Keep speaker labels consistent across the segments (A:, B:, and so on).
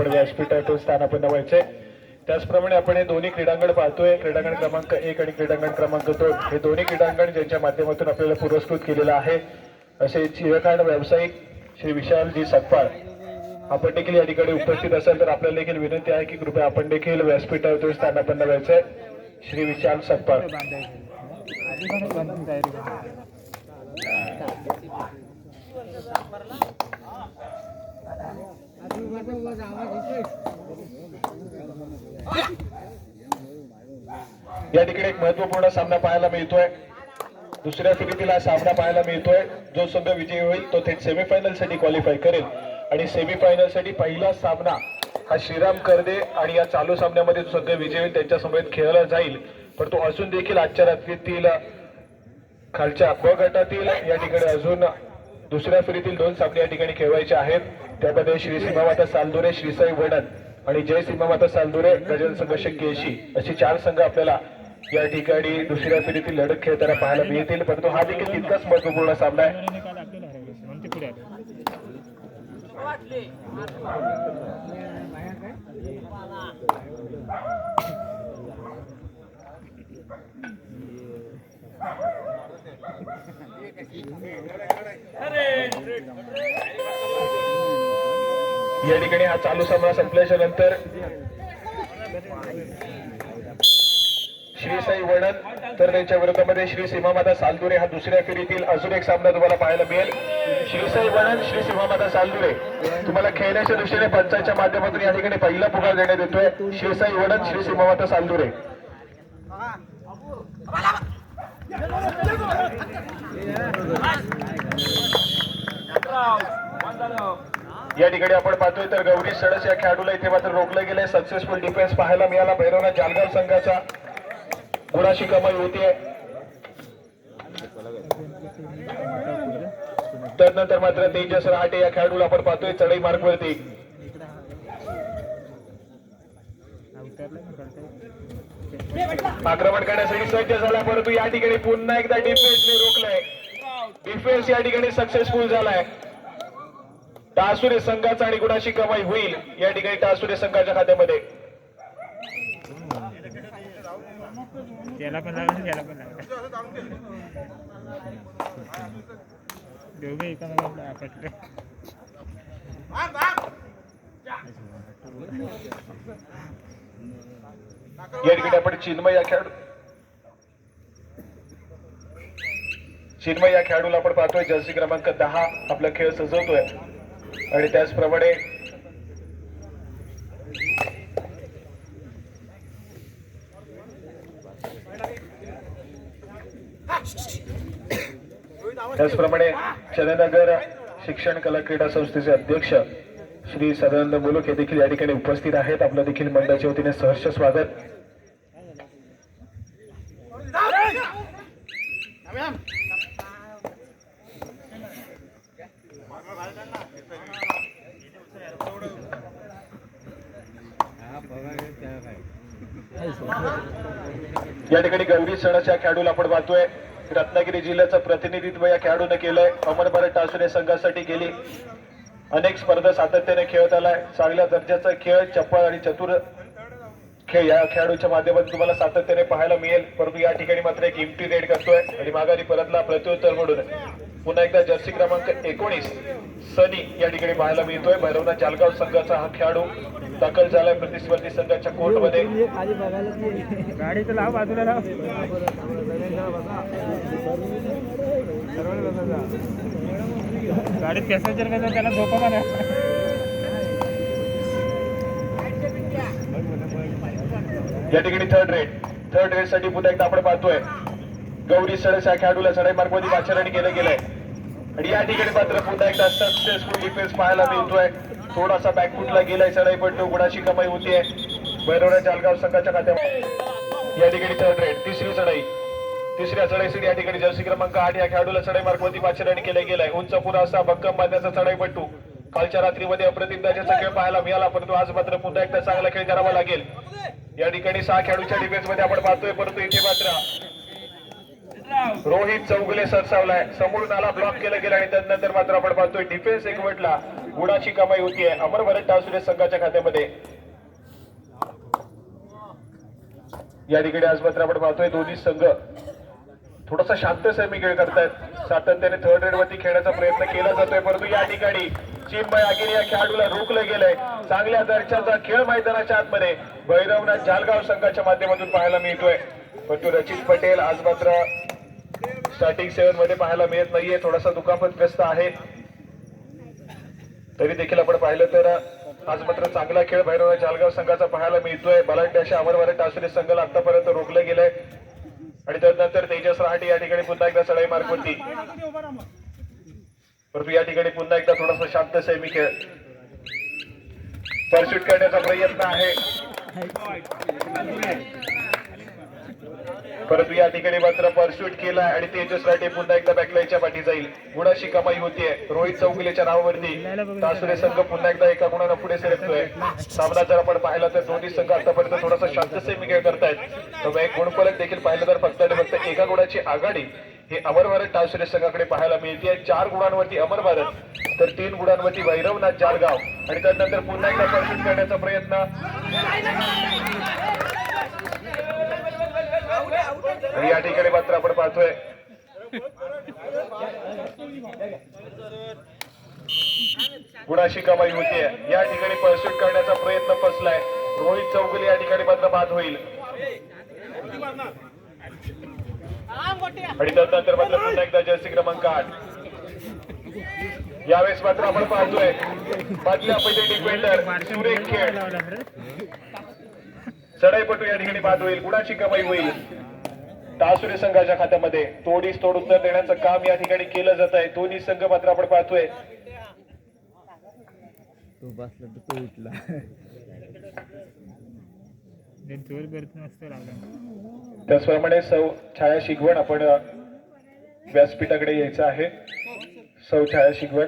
A: आपण व्यासपीठातून स्थानापन्न व्हायचंय त्याचप्रमाणे आपण हे दोन्ही क्रीडांगण पाहतोय. क्रीडांगण क्रमांक एक आणि क्रीडांगण क्रमांक दोन. हे दोन्ही क्रीडांगण ज्यांच्या माध्यमातून आपल्याला पुरस्कृत केलेलं आहे असे चिरकांड व्यावसायिक श्री विशालजी सकपाळ आपण देखील या ठिकाणी उपस्थित असाल तर आपल्याला देखील विनंती आहे की कृपया आपण देखील व्यासपीठावरून स्थानापन्न व्हायचंय श्री विशाल सकपाळ. या ठिकाणी एक महत्त्वपूर्ण सामना पाहायला मिळतोय. दुसऱ्या फेरीतील हा सामना पाहायला मिळतोय. जो संघ विजयी होईल तो थेट सेमीफायनलसाठी क्वालिफाय करेल. आणि सेमीफायनलसाठी पहिला सामना हा श्रीराम कर्दे आणि या चालू सामन्यामध्ये जो संघ विजयी होईल त्यांच्यासमोर खेळला जाईल. पण तो अजून देखील आजच्या रात्रीतील खालच्या ब गटातील या ठिकाणी अजून दुसऱ्या फेरीतील दोन सामने या ठिकाणी खेळवायचे आहेत. त्यामध्ये श्री सीमामाता सालदुरे श्रीसाई वडन आणि जय सीमामाता सालदुरे गजन संघ केशी असे चार संघ आपल्याला या ठिकाणी दुसऱ्या फेरीतील लढत खेळताना पाहायला मिळतील. परंतु हा देखील तितकाच महत्त्वपूर्ण सामना आहे
B: निकाल आपल्याला हरवले म्हणून ते पुढे आले
A: या ठिकाणी हा चालू सामना संपल्याच्या नंतर श्री साई वडन तर त्यांच्या विरोधामध्ये श्री सीमामाता सालदुरे हा दुसऱ्या फेरीतील अजून एक सामना तुम्हाला पाहायला मिळेल. श्री साई वडन श्री सीमामाता सालदुरे तुम्हाला खेळण्याच्या दृष्टीने पंचायतच्या माध्यमातून या ठिकाणी पहिला पुकार देण्यात येतोय. श्री साई वडन श्री सीमामाता सालदुरे. या ठिकाणी आपण पाहतोय तर गौरी सडस या खेळाडूला इथे मात्र रोखलं गेलंय. सक्सेसफुल डिफेन्स पाहायला मिळाला भैरवना जालगाव संघाचा. गुणाशी कमाई होतीये. त्यानंतर मात्र तेजस रहाटे या खेळाडूला आपण पाहतोय चढई
B: मार्गवरती
A: आक्रमण करण्यासाठी सज्ज झाला परंतु या ठिकाणी पुन्हा एकदा डिफेन्सने रोखलंय. डिफेन्स या ठिकाणी सक्सेसफुल झालाय. टासुरे संघाचा आणि गुणाशी कमाई होईल या ठिकाणी टासुरे संघाच्या खात्यामध्ये.
B: त्याला पण लागलं त्याला पण लागलं दोघे एकामेकाला आपटले?
A: या ठिकाणी आपण चिन्मय या खेळाडू चिन्मय या खेळाडूला आपण पाहतोय जर्सी क्रमांक दहा आपला खेळ सजवतोय. आणि त्याचप्रमाणे त्याचप्रमाणे चंदनगर शिक्षण कला क्रीडा संस्थेचे अध्यक्ष श्री सदानंद मुलुक हे देखील या ठिकाणी उपस्थित आहेत. आपलं देखील मंडळाच्या वतीने सहर्ष स्वागत. या ठिकाणी गौरी सणाच्या खेळाडूला आपण पाहतोय. रत्नागिरी जिल्ह्याचं प्रतिनिधित्व या खेळाडूने केलंय. अमरभारत भारत संघासाठी गेली. अनेक स्पर्धा सातत्याने खेळत आलाय. चांगल्या दर्जाचा खेळ चप्पल आणि चतुर खेळ या खेळाडूच्या माध्यमातून तुम्हाला सातत्याने पाहायला मिळेल. परंतु या ठिकाणी मात्र एक इमटी रेड करतोय आणि माघारी परतला प्रत्युत्तर म्हणून. पुन्हा एकदा जर्सी क्रमांक एकोणीस सनी या ठिकाणी पाहायला मिळतोय. भैरवनाथ जालगाव संघाचा हा खेळाडू दाखल झालाय प्रतिस्पर्धी संघाच्या कोर्टमध्ये.
B: गाडी तर लाव बाजूला लाव गाडीत पॅसेंजर कसं त्याला झोपा का
A: या ठिकाणी थर्ड रेड थर्ड रेडसाठी पुन्हा एकदा आपण पाहतोय. गौरी सडस या खेळाडूला चढाई मार्गमध्ये वाचनाने केलं गेलंय. आणि या ठिकाणी मात्र पुन्हा एकदा सक्सेसफुल डिफेन्स पाहायला मिळतोय. थोडासा बॅकफुटला गेलाय चढाई पण तो गुणाची कमाई होतीये. भैरवनाथ जालगाव संघाच्या खात्यामध्ये या ठिकाणी थर्ड रेड तिसरी चढाई तिसऱ्या चढाईसाठी या ठिकाणी जर्सी क्रमांक आठ या खेळाडूला चढाई मार्गमध्ये रन केलं गेलंय उंच पुरा असा भक्कम बांधण्याचा चढाई पट्टू. कालच्या रात्रीमध्ये अप्रतिम दर्जाचा खेळ पाहायला मिळाला परंतु आज मात्र पुन्हा एकदा चांगला खेळ करावा लागेल. या ठिकाणी सहा खेळाडूच्या डिफेन्समध्ये आपण पाहतोय परंतु इथे मात्र रोहित चौगुले सरसावलाय. समोरून आला ब्लॉक केलं गेला आणि त्यानंतर मात्र आपण पाहतोय डिफेन्स एकवटला गुणाची कमाई होती आहे. अमर भरत टासुरे संघाच्या खात्यामध्ये. या ठिकाणी आज मात्र आपण पाहतोय दोन्ही संघ थोडासा शांत सैमी खेळ करतायत. सातत्याने थर्ड रेड वरती खेळण्याचा प्रयत्न केला जातोय. परंतु या ठिकाणी चिन्मय अगिरी या खेळाडूला रोखलं गेलंय. चांगल्या दर्जाचा खेळ मैदानाच्या आतमध्ये भैरवनाथ जालगाव संघाच्या माध्यमातून पाहायला मिळतोय. परंतु रचित पटेल आज मात्र स्टार्टिंग सेव्हनमध्ये पाहायला मिळत नाहीये. थोडासा दुखापतग्रस्त आहे. तरी देखील आपण पाहिलं तर आज मात्र चांगला खेळ भैरवनाथ जालगाव संघाचा पाहायला मिळतोय. बलाढ्य अशा अमरवारे टासुरे संघाला आतापर्यंत रोखलं गेलंय. आणि त्यानंतर तेजस रहाटे या ठिकाणी पुन्हा एकदा चढाई मार्गवरती परंतु या ठिकाणी पुन्हा एकदा थोडासा शांत सैमी खेळ. परशूट करण्याचा प्रयत्न आहे. परंतु या ठिकाणी मात्र परशूट केला आणि तेजस राठे पुन्हा एकदा बॅकलाईनच्या पाठी जाईल. गुणाशी कमाई होतीये. रोहित चौगुलेच्या नावावरती तासुरे संघ पुन्हा एकदा एका गुणानं पुढे सरकतोय. सामना जर आपण पाहिला तर दोन्ही संघ आतापर्यंत थोडासा शांत सेमी खेळ करतायत. तर एक गुणफलक देखील पाहिलं तर फक्त आणि फक्त एका गुणाची आघाडी हे अमर भारत टासुरे संघाकडे पाहायला मिळते चार गुणांवरती अमर भारत तर तीन गुणांवरती भैरवनाथ जालगाव आणि त्यानंतर पुन्हा एकदा परशूट करण्याचा प्रयत्न. या ठिकाणी मात्र आपण पाहतोय. गुणाशी कमाई होतीये? या ठिकाणी परसूट करण्याचा प्रयत्न फसलाय. रोहित चौगुले या ठिकाणी मात्र बाद होईल. आणि त्यानंतर मात्र पुन्हा एकदा जर्सी क्रमांक आठ. यावेळेस मात्र आपण पाहतोय मधल्या पहिले डिफेंडर सुरेख खेळ चढाईपटू या ठिकाणी बाद होईल. गुणाची कमाई होईल? टासुरे संघाच्या खात्यामध्ये तोडीस तोड उत्तर देण्याचं काम या ठिकाणी केलं जात आहे. दोन्ही संघ मात्र आपण पाहतोय.
C: तो बसला तर तो उठला.
A: त्याचप्रमाणे सौ छाया शिगवण आपण व्यासपीठाकडे यायचं आहे. सौ छाया शिगवण.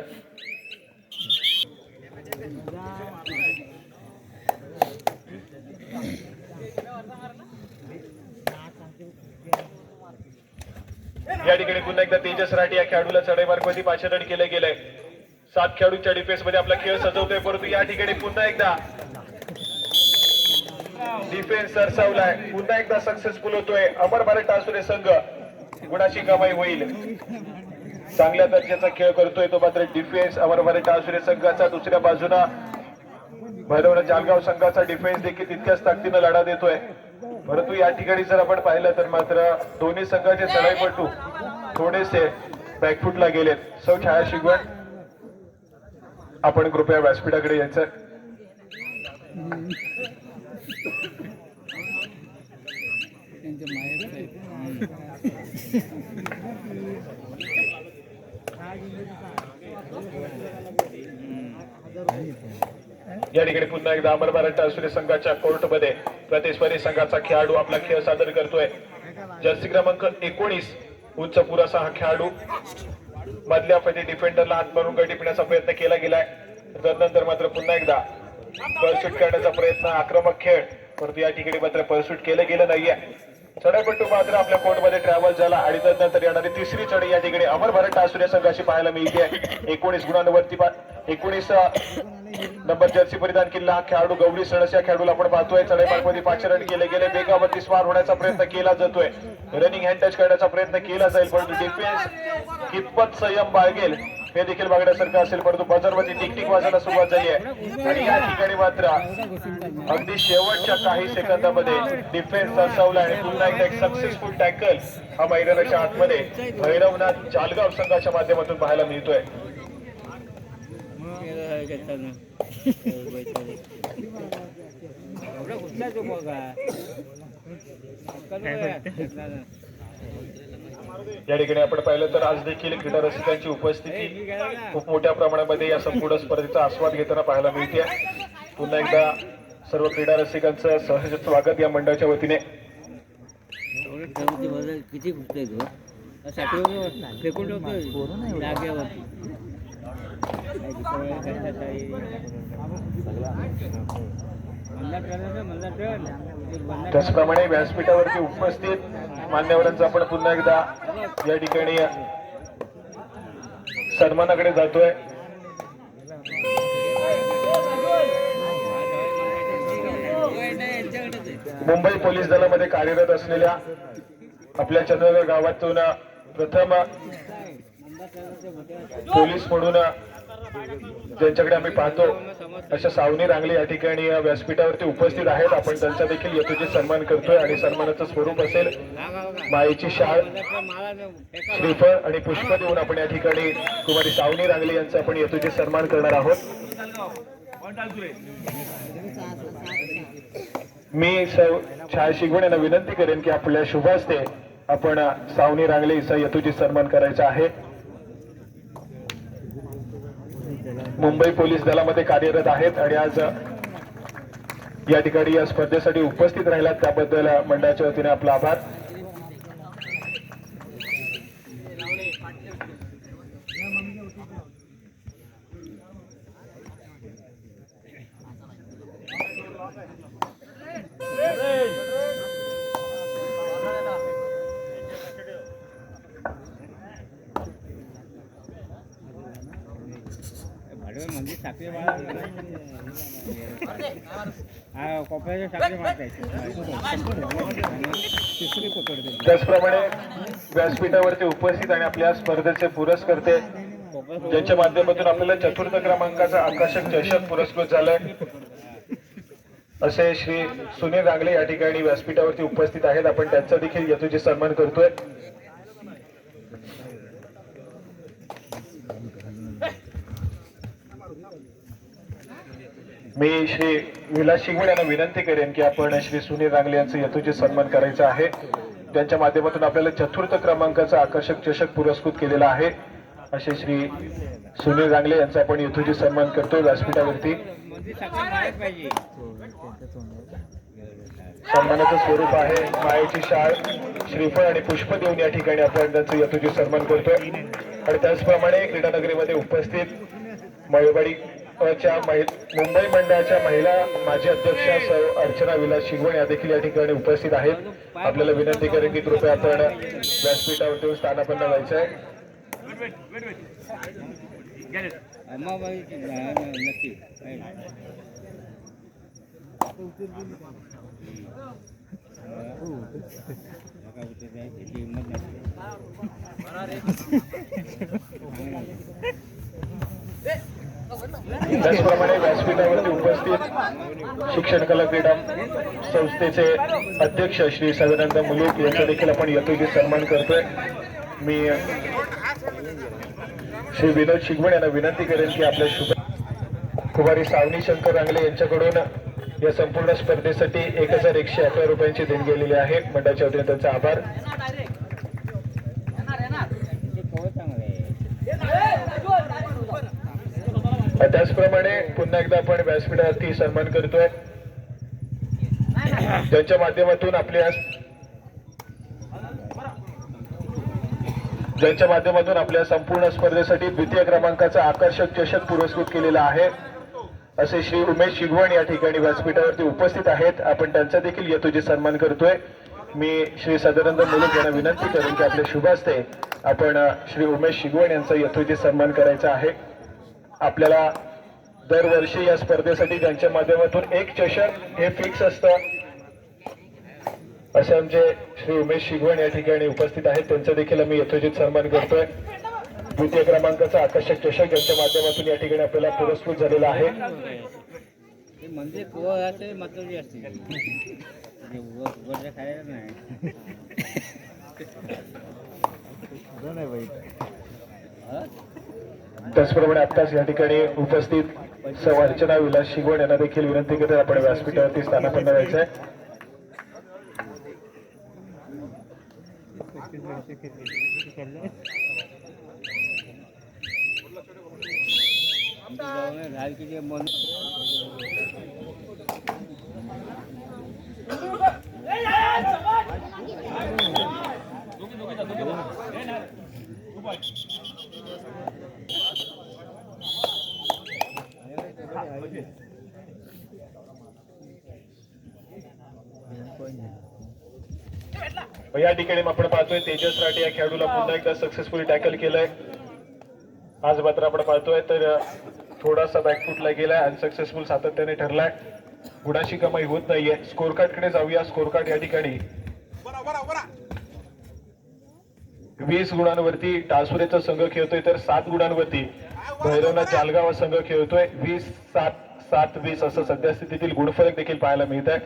A: या ठिकाणी पुन्हा एकदा तेजस राठी या खेळाडूला चढाई मार्गवरती रन केलं गेलंय सात खेळाडूच्या डिफेन्समध्ये आपला खेळ सजवतोय. परंतु या ठिकाणी पुन्हा एकदा डिफेन्स सरसावलाय. पुन्हा एकदा सक्सेसफुल होतोय. अमर भारत टासुरे संघ. गुणाची कमाई होईल? चांगल्या दर्जाचा खेळ करतोय तो मात्र डिफेन्स अमर भारत टासुरे संघाचा दुसऱ्या बाजूला भैरवनाथ जालगाव संघाचा डिफेन्स देखील तितक्याच ताकदीनं लढा देतोय. परंतु या ठिकाणी जर आपण पाहिलं तर मात्र दोन्ही संघाचे चढाईपटू थोडेसे बॅकफूटला गेलेत. सौ छाया शिगवण. आपण कृपया व्यासपीठाकडे यायचं.
C: त्यांच्या
A: या ठिकाणी पुन्हा एकदा अमर भारत टासुरे संघाच्या कोर्टमध्ये प्रतिस्पर्धी संघाचा खेळाडू आपला खेळ सादर करतोय. जर्सी क्रमांक एकोणीस उंच पुरासा हा खेळाडू. मधल्या फैदी डिफेंडरला हात मारून गडी पिण्याचा प्रयत्न केला गेलाय. तदनंतर मात्र पुन्हा एकदा परसूट करण्याचा प्रयत्न आक्रमक खेळ. परंतु या ठिकाणी मात्र परसूट केलं गेलं नाहीये. चढाईपट्टू मात्र आपल्या कोर्टमध्ये ट्रॅव्हल झाला. आणि तदनंतर येणारी तिसरी चढई या ठिकाणी अमर भारत टासुरे संघाशी पाहायला मिळते. एकोणीस गुणांवरती एकोणीस नंबर जर्सी परिधान केलेला हा खेळाडू गौरी सणस या खेळाडूला आपण पाहतोय. चढाई पाचशे रन केले गेले. वेगावरती स्वार होण्याचा प्रयत्न केला जातोय. रनिंग हँड टच करण्याचा प्रयत्न केला जाईल परंतु डिफेन्स कितपत संयम बाळगेल? हे देखील बघण्यासारखं असेल परंतु बजारमध्ये टिक टिक वाजायला सुरुवात झाली आहे. आणि या ठिकाणी मात्र अगदी शेवटच्या काही सेकंदामध्ये डिफेन्स सरसावला आणि पुन्हा एकदा एक सक्सेसफुल टॅकल हा मैदानाच्या आतमध्ये भैरवनाथ जालगाव संघाच्या माध्यमातून पाहायला मिळतोय. या ठिकाणी आपण पाहिलं तर आज देखील क्रीडा रसिकांची उपस्थिती खूप मोठ्या प्रमाणामध्ये या संपूर्ण स्पर्धेचा आस्वाद घेताना पाहायला मिळते. पुन्हा एकदा सर्व क्रीडा रसिकांचं सहज स्वागत या मंडळाच्या वतीने.
C: किती
A: त्याचप्रमाणे व्यासपीठावरती उपस्थित मान्यवरांचा आपण पुन्हा एकदा या ठिकाणी सन्मानाकडे जातोय. मुंबई पोलीस दलामध्ये कार्यरत असलेल्या आपल्या चंद्रनगर गावातून प्रथम पोलीस म्हणून ज्यांच्याकडे आम्ही पाहतो अशा सावनी रांगली या ठिकाणी या व्यासपीठावरती उपस्थित आहेत. आपण त्यांचा देखील यथोचित सन्मान करतोय आणि सन्मानाचं स्वरूप असेल. मायेची शाळ श्रीफळ आणि पुष्प देऊन आपण या ठिकाणी कुमारी सावनी रांगले यांचा आपण यथोचित सन्मान करणार आहोत. मी सर्व छाया शिगवण यांना विनंती करेन की आपल्या शुभ हस्ते आपण सावनी रांगले हिचा यथोचित सन्मान करायचा आहे. मुंबई पोलीस दलामध्ये कार्यरत आहेत आणि आज या ठिकाणी या स्पर्धेसाठी उपस्थित राहिलात. त्याबद्दल मंडळाच्या वतीने आपला आभार. त्याचप्रमाणे व्यासपीठावरती उपस्थित आणि आपल्या स्पर्धेचे पुरस्कर्ते ज्यांच्या माध्यमातून आपल्याला चतुर्थ क्रमांकाचा आकर्षक चषक पुरस्कृत झालाय असे श्री सुनील रांगले या ठिकाणी व्यासपीठावरती उपस्थित आहेत. आपण त्यांचा देखील यथोचित सन्मान करतोय. मी श्री विलास शिंगवड यांना विनंती करेन की आपण श्री सुनील रांगले यांचं यथोचित सन्मान करायचा आहे. त्यांच्या माध्यमातून आपल्याला चतुर्थ क्रमांकाचा आकर्षक चषक पुरस्कृत केलेला आहे. असे श्री सुनील रांगले यांचा आपण यथोचित सन्मान करतो व्यासपीठावरती. सन्मानाचं स्वरूप आहे मायेची शाळ. श्रीफळ आणि पुष्प देऊन या ठिकाणी आपण त्यांचं यथोचित सन्मान करतोय. आणि त्याचप्रमाणे क्रीडानगरीमध्ये उपस्थित मळवाडी च्या महि- मुंबई मंडळाच्या महिला माजी अध्यक्षा सौ अर्चना विलास शिगवण या देखील या ठिकाणी उपस्थित आहेत. आपल्याला विनंती करेन की कृपया आपण व्यासपीठावरती स्थानापन्न व्हायचं आहे. त्याचप्रमाणे व्यासपीठावरती उपस्थित शिक्षण कला क्रीडा संस्थेचे अध्यक्ष श्री सदानंद मुलूक यांचा देखील आपण यथोचित सन्मान करतोय. मी श्री विनोद शिगवण यांना विनंती करेन की आपल्या शुभ कुमारी सावनी शंकर रांगले यांच्याकडून या संपूर्ण स्पर्धेसाठी एक हजार एकशे अकरा रुपयांची देणगी गेलेली आहे. मंडळाच्या वतीने त्यांचा आभार
C: ते पोह चांगलं आहे
A: त्याचप्रमाणे पुन्हा एकदा आपण व्यासपीठावरती सन्मान करतोय. ज्यांच्या माध्यमातून आपल्या ज्यांच्या माध्यमातून आपल्या संपूर्ण स्पर्धेसाठी द्वितीय क्रमांकाचा आकर्षक चषक पुरस्कृत केलेला आहे. असे श्री उमेश शिगवण या ठिकाणी व्यासपीठावरती उपस्थित आहेत. आपण त्यांचा देखील यथोचित सन्मान करतोय. मी श्री सदानंद मुलुक यांना विनंती करेन की आपल्या शुभ असते आपण श्री उमेश शिगवण यांचा यथोचित सन्मान करायचा आहे. आपल्याला दरवर्षी या स्पर्धेसाठी त्यांच्या माध्यमातून एक चषक हे फिक्स असतं. असे आमचे श्री उमेश शिगवण या ठिकाणी उपस्थित आहेत. त्यांचा देखील आम्ही यथोचित सन्मान करतोय. द्वितीय क्रमांकाचा आकर्षक चषक यांच्या माध्यमातून या ठिकाणी आपल्याला पुरस्कृत झालेला आहे.
C: म्हणजे नाही.
A: त्याचप्रमाणे आत्ताच या ठिकाणी उपस्थित सौ अर्चना विलास शिगवण यांना देखील विनंती करत आपण व्यासपीठावरती स्थानापन्न व्हायचं आहे या ठिकाणी आपण पाहतोय तेजस राठे या खेळाडूला पुन्हा एकदा सक्सेसफुली टॅकल केलंय. आज मात्र आपण पाहतोय तर थोडासा बॅकफुटला गेलाय अनसक्सेसफुल सातत्याने ठरलाय. गुणाची कमाई होत नाहीये. स्कोर कार्डकडे जाऊया. स्कोर कार्ड या ठिकाणी. वीस गुणांवरती टासुरेचा संघ खेळतोय तर सात गुणांवरती भैरवनाथ जालगाव हा संघ खेळतोय. वीस सात सात वीस असं सध्या स्थितीतील गुणफलक देखील पाहायला मिळत आहे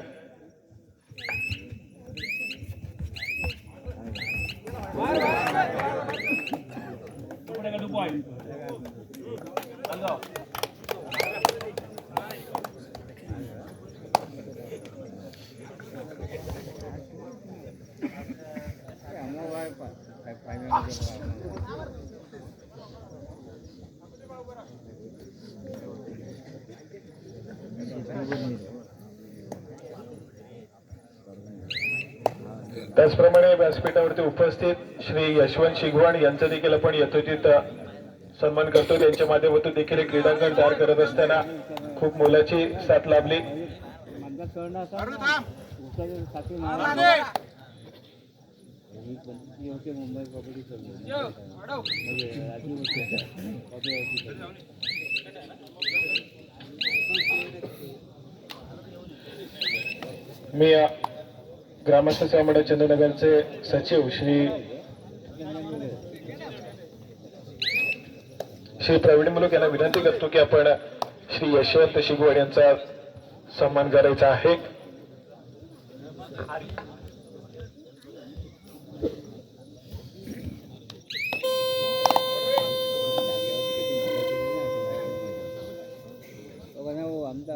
C: अमोल आहे पा- काय- फायनलमध्ये पा-
A: त्याचप्रमाणे व्यासपीठावरती उपस्थित श्री यशवंत शिगवाण यांचा देखील आपण यथोचित सन्मान करतो. त्यांच्या माध्यमातून देखील हे क्रीडांगण तयार करत असताना खूप मोलाची साथ लाभली.
C: मुंबई.
A: मी ग्रामस्थ सेवा मंडळ चंद्रनगरचे सचिव श्री श्री प्रवीण मुलुक यांना विनंती करतो की आपण श्री यशवंत शिगवण यांचा सन्मान करायचा आहे
C: तो म्हणे, "हो, आमचा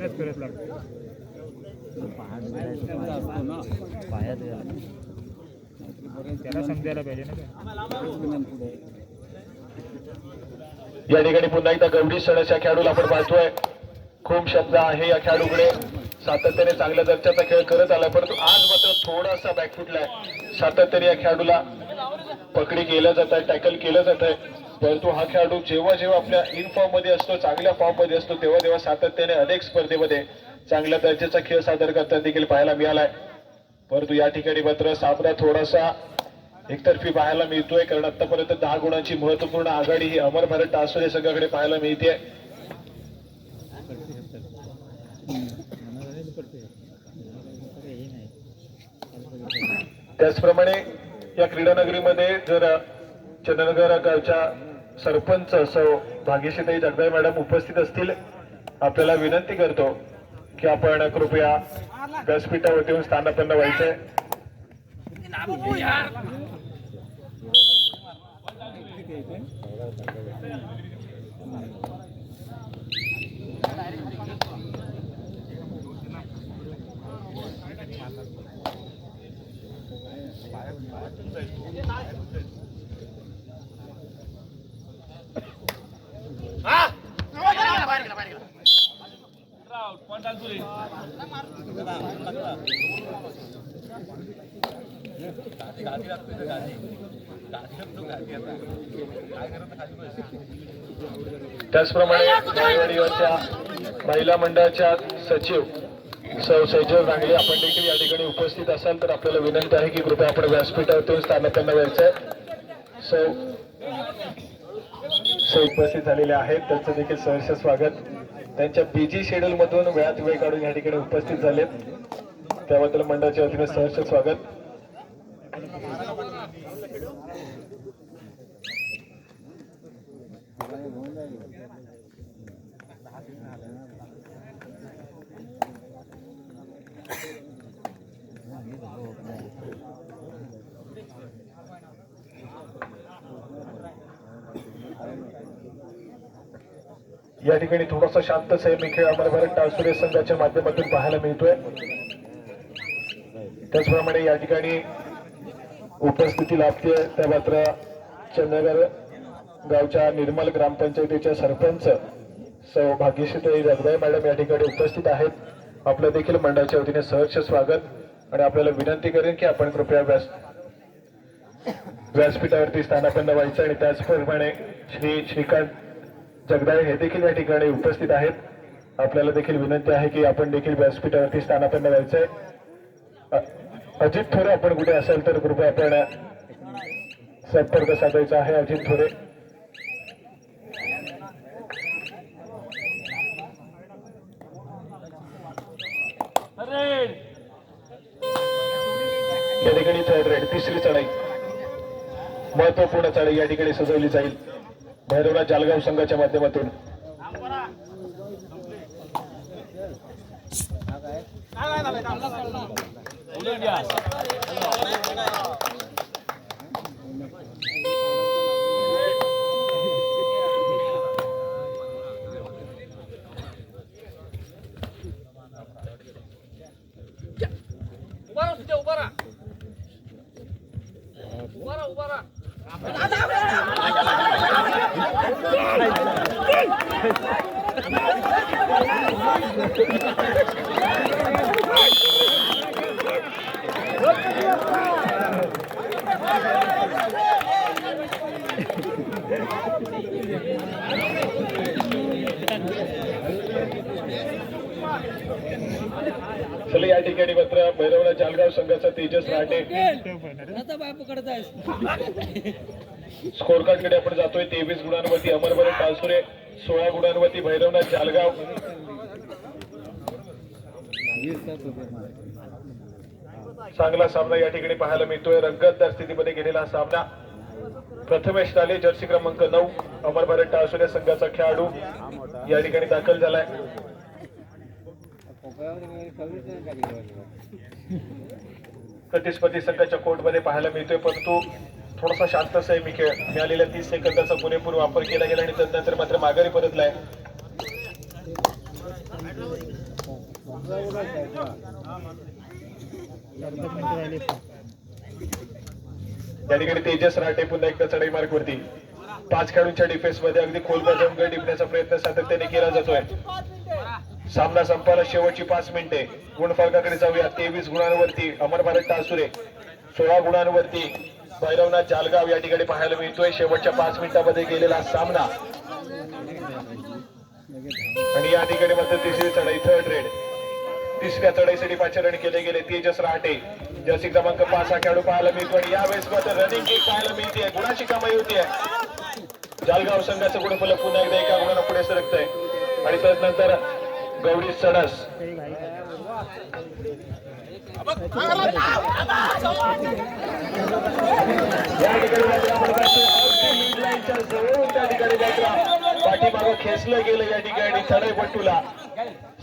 C: त्याच्यावर
B: करत लागतो. त्याला समजायला पाहिजे ना
A: या ठिकाणी पुन्हा एकदा गवडी सणस या खेळाडूला आपण पाहतोय. खूप शब्द आहे या खेळाडूकडे. सातत्याने चांगल्या दर्जाचा खेळ करत आलाय परंतु आज मात्र थोडासा बॅकफुटलाय सातत्याने या खेळाडूला पकडी केलं जात आहे टॅकल केलं जात आहे. परंतु हा खेळाडू जेव्हा जेव्हा आपल्या इन फॉर्ममध्ये असतो चांगल्या फॉर्ममध्ये असतो तेव्हा तेव्हा सातत्याने अनेक स्पर्धेमध्ये चांगल्या दर्जाचा खेळ सादर करताना देखील पाहायला मिळालाय. परंतु या ठिकाणी मात्र सामना थोडासा एकतर्फी पाहायला मिळतोय कारण आतापर्यंत दहा गुणांची महत्त्वपूर्ण आघाडी ही अमर भारत टासुरे संघाकडे पाहायला मिळते त्याचप्रमाणे या क्रीडानगरीमध्ये जर चंद्रनगर गावच्या सरपंच सौ भाग्यशीताई जगदाय मॅडम उपस्थित असतील आपल्याला विनंती करतो की आपण कृपया व्यासपीठावरती येऊन स्थानापन्न व्हायचंय. त्याचप्रमाणे जानेवारीवरच्या महिला मंडळाच्या सचिव सौ सैजल रांगले आपण देखील या ठिकाणी उपस्थित असाल तर आपल्याला विनंती आहे की कृपया आपण व्यासपीठावरून स्थानापन्न व्हायचंय सौ सौ उपस्थित झालेले आहेत. त्यांचं देखील सहर्ष स्वागत. त्यांच्या बीजी शेड्यूल मधून वेळात वेळ काढून या ठिकाणी उपस्थित झालेत. त्याबद्दल मंडळाच्या वतीने सहर्ष स्वागत. या ठिकाणी थोडासा शांत संयमी खेळ आम्हाला भारत टाळसुरे संघाच्या माध्यमातून पाहायला मिळतोय. त्याचप्रमाणे या ठिकाणी उपस्थिती लाभते त्या मात्र चंद्रनगर गावच्या निर्मल ग्रामपंचायतीच्या सरपंच सौ भाग्यश्री जगदाई मॅडम या ठिकाणी उपस्थित आहेत. आपलं देखील मंडळाच्या वतीने सहर्ष स्वागत आणि आपल्याला विनंती करेन की आपण कृपया व्यास व्यासपीठावरती स्थानापन्न व्हायचं आणि त्याचप्रमाणे श्री श्रीकांत जगदाळे हे देखील या ठिकाणी उपस्थित आहेत. आपल्याला देखील विनंती आहे की आपण देखील व्यासपीठावरती स्थानापन्न जायचं आहे अजित थोरे आपण कुठे असाल तर कृपया आपण संपर्क साधायचा आहे अजित थोरे. या ठिकाणी थर्ड रेड तिसरी चढाई. महत्त्वपूर्ण चढाई या ठिकाणी सजवली जाईल. भैरवनाथ जालगाव संघाच्या माध्यमातून चला या ठिकाणी मात्र भैरवनाथ जालगाव संघाचा तेजस राहते स्कोर कार्डकडे आपण जातोय. तेवीस गुणांवरती अमरभरत टासुरे सोळा गुणांवरती भैरवनाथ जालगाव. चांगला सामना या ठिकाणी पाहायला मिळतोय. रंगतदार स्थितीमध्ये गेलेला सामना. प्रथमेश ताले जर्सी क्रमांक नऊ अमर भारत टाळसुरे संघाचा खेळाडू. या ठिकाणी दाखल झालाय. प्रतिस्पर्धी संघाच्या कोर्टमध्ये पाहायला मिळतोय. परंतु थोडासा शांत मी खेळ मिळालेल्या तीस सेकंदाचा पुरेपूर वापर केला गेला आणि त्यानंतर मात्र माघारी परतलाय.
B: अर्धा
A: ठिकाणी तेजस राटे पुन्हा एकदा चढाई मार्ग वरती. पाच खेळाडूंच्या डिफेन्समध्ये अगदी खोल जाऊन गड टिपण्याचा प्रयत्न सातत्याने केला जातोय. सामना संपायला शेवटची पाच मिनिटे. गुणफलकाकडे जाऊया. तेवीस गुणांवरती अमर भारत टासुरे सोळा गुणांवरती भैरवनाथ जालगाव या ठिकाणी पाहायला मिळतोय. शेवटच्या पाच मिनिटांमध्ये गेलेला सामना. आणि या ठिकाणी मात्र तिसरी चढाई थर्ड रेड तिसऱ्या चढाईसाठी पाचारण केले गेले. तेजस रहाटे जर्सी क्रमांक पाच हा खेळाडू पाहायला मिळतो. आणि यावेळेस मात्र रनिंग किक पाहायला मिळते गुणाची कमाई होतीये. जालगाव संघाचं गुणफलक पुन्हा एकदा एका गुणाला पुढे सरकतंय. आणि त्यानंतर गौरी सडस. पाठीमागं खेचलं गेलं या ठिकाणी चढाईपट्टूला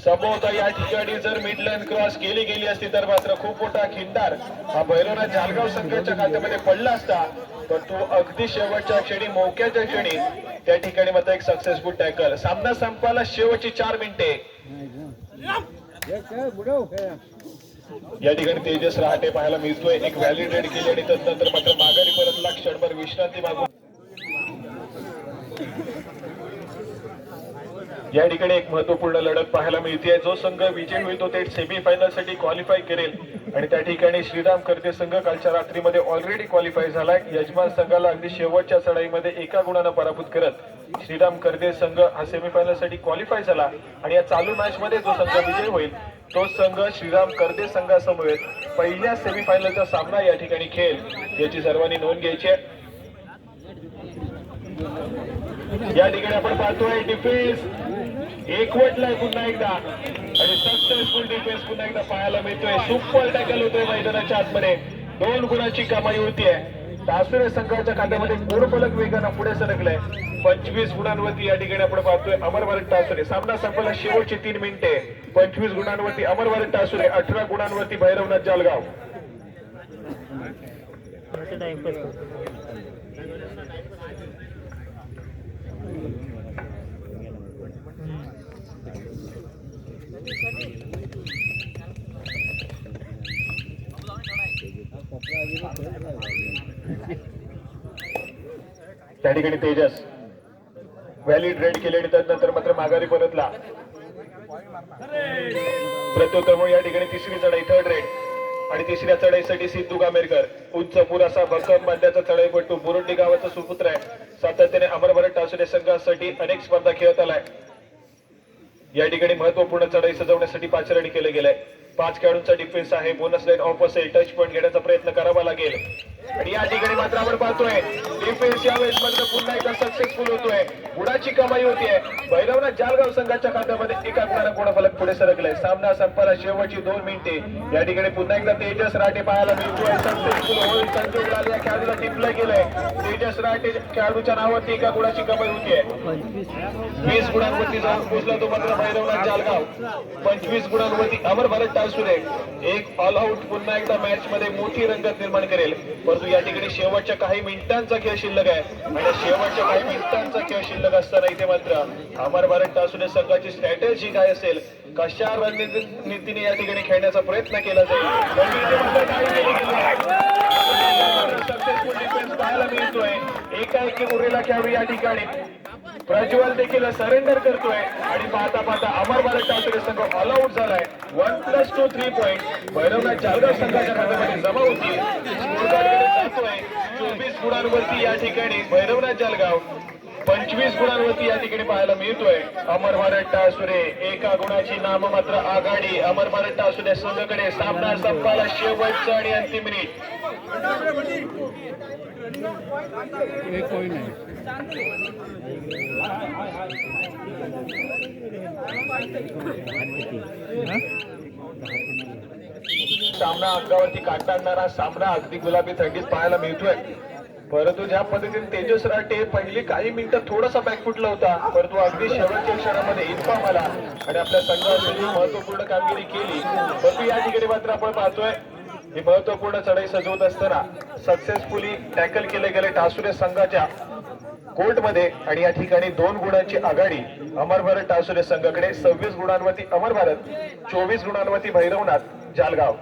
A: समोरचा या ठिकाणी जर मिडलाईन क्रॉस केली गेली असती तर मात्र खूप मोठा खिंडार हा भैरवनाथ जालगाव संघाच्या खात्यामध्ये पडला असता. पण तो अगदी शेवटच्या क्षणी मोक्याच्या क्षणी त्या ठिकाणी मात्र एक सक्सेसफुल टॅकल सामना संपायला शेवटची चार मिनिटे या ठिकाणी तेजस रहाटे पाहायला मिळतोय. एक व्हॅलिडेट केली आणि त्यानंतर मात्र माघारी परतला क्षणभर विश्रांती मागून या ठिकाणी एक महत्त्वपूर्ण लढत पाहायला मिळते जो संघ विजयी होईल तो थेट सेमीफायनलसाठी क्वालिफाय करेल. आणि त्या ठिकाणी श्रीराम कर्ते संघ कालच्या रात्रीमध्ये ऑलरेडी क्वालिफाय झालाय. यजमान संघाला अगदी शेवटच्या चढाईमध्ये एका गुणानं पराभूत करत श्रीराम कर्ते संघ हा सेमीफायनलसाठी क्वालिफाय झाला. आणि या चालू मॅच मध्ये जो संघ विजयी होईल तो संघ श्रीराम कर्दे संघासमवेत पहिल्या सेमीफायनलचा सामना या ठिकाणी खेळ याची सर्वांनी नोंद घ्यायची आहे. या ठिकाणी आपण पाहतोय डिफेन्स एकवटलाय पुन्हा एकदा. आणि सक्सेसफुल डिफेन्स पुन्हा एकदा पाहायला मिळतोय. सुपर टॅकल होतोय मैदानाच्या आतमध्ये. दोन गुणाची कमाई होतीये. तासुरे संघाच्या खात्यामध्ये गुणफलक वेगानं पुढे सरकलाय? पंचवीस गुणांवरती या ठिकाणी आपण पाहतोय अमर भारत टासुरे. सामना संपला शेवटची तीन मिनिटे. पंचवीस गुणांवरती अमर भारत टासुरे अठरा गुणांवरती भैरवनाथ जालगाव. त्या ठिकाणी तेजस. व्हॅलिड रेड केले आणि त्यानंतर मात्र माघारी परतला. प्रत्युत्तर या ठिकाणी तिसरी चढाई थर्ड रेड आणि तिसऱ्या चढाईसाठी सिद्धू गामेरकर उंच असा भक्कम बांध्याचा चढाईपट्टू बुरुंडी गावाचा सुपुत्र आहे. सातत्याने अमरभरत टासुरे संघासाठी अनेक स्पर्धा खेळत आलाय. या ठिकाणी महत्त्वपूर्ण चढाई सजवण्यासाठी पाचरणी केलं गेलंय पाच खेळाडूंचा डिफेन्स आहे बोनस लाईन ऑफ असेल टच पॉईंट घेण्याचा प्रयत्न करावा लागेल. आणि या ठिकाणी मात्र आपण पाहतोय. डिफेन्स यावेळेस मात्र पुन्हा एकदा सक्सेसफुल होतोय. गुणाची कमाई होतीये. भैरवनाथ जालगाव संघाच्या खात्यामध्ये एका गुणाला गुणफलक पुढे सरकलाय? सामना संपाला शेवटची दोन मिनिटे. या ठिकाणी पुन्हा एकदा तेजस राठे पाहायला मिळतोय. सक्सेसफुल होईल संजोग लाल या खेळाडूला टिपलं गेलंय. तेजस राठे खेळाडूच्या नावावरती एका गुणाची कमाई होतीये. वीस गुणांवरती जाऊन पोहोचला तो मात्र भैरवनाथ जालगाव. पंचवीस गुणांवरती अमर भारत टाळसुरे एक ऑल आउट पुन्हा एकदा मॅच मध्ये मोठी रंगत निर्माण करेल. परंतु या ठिकाणी शेवटच्या काही मिनिटांचा खेळ शिल्लक आहे. आणि शेवटच्या काही मिनिटांचा खेळ शिल्लक असताना इथे मात्र अमर भारत टासुने संघाची स्ट्रॅटेजी काय असेल? कशा रणनीतीने या ठिकाणी खेळण्याचा प्रयत्न केला जाईल? सक्सेसफुल डिफेन्स पाहायला मिळतोय. एकाएकी उरेला खेळाडू या ठिकाणी. प्रज्वल देखील सरेंडर करतोय. आणि पाहता पाहता अमर भारत टाकरे संघ ऑल आउट झालाय. One plus two three point Bhairavnath Jalgaon संघाच्या खात्यामध्ये जमा होती. जातोय. चोवीस गुणांवरती या ठिकाणी भैरवनाथ जालगाव पंचवीस गुणांवरती या ठिकाणी पाहायला मिळतोय. अमर भारत टासुरे एका गुणाची नाममात्र आघाडी. अमर भारत टासुरे संघाकडे सामना संपाला शेवटचा आणि अंतिम मिनिट सामना अंगावरती काढणारा सामना अगदी गुलाबी थंडीत पाहायला मिळतोय. परंतु ज्या पद्धतीने तेजस राटे पहिली काही मिनिटं थोडासा बॅकफुटला होता परंतु अगदी शेवटच्या क्षणामध्ये इन्फॉर्म आला आणि आपल्या संघाने महत्त्वपूर्ण कामगिरी केली. परंतु या ठिकाणी मात्र आपण पाहतोय ही महत्त्वपूर्ण चढाई सजवत असताना सक्सेसफुली टॅकल केले गेले टासुरे संघाच्या कोर्टमध्ये आणि या ठिकाणी दोन गुणांची आघाडी अमर भारत टासुरे संघाकडे सव्वीस गुणांवरती अमर भारत चोवीस गुणांवरती भैरवनाथ जालगाव.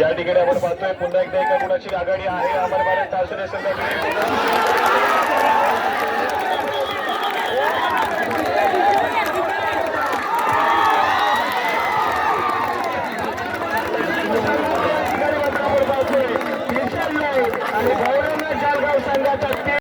A: या ठिकाणी आपण पाहतोय पुन्हा एकदा एका गुणाची आघाडी आहे. अमर भारत टासुरे संघाकडे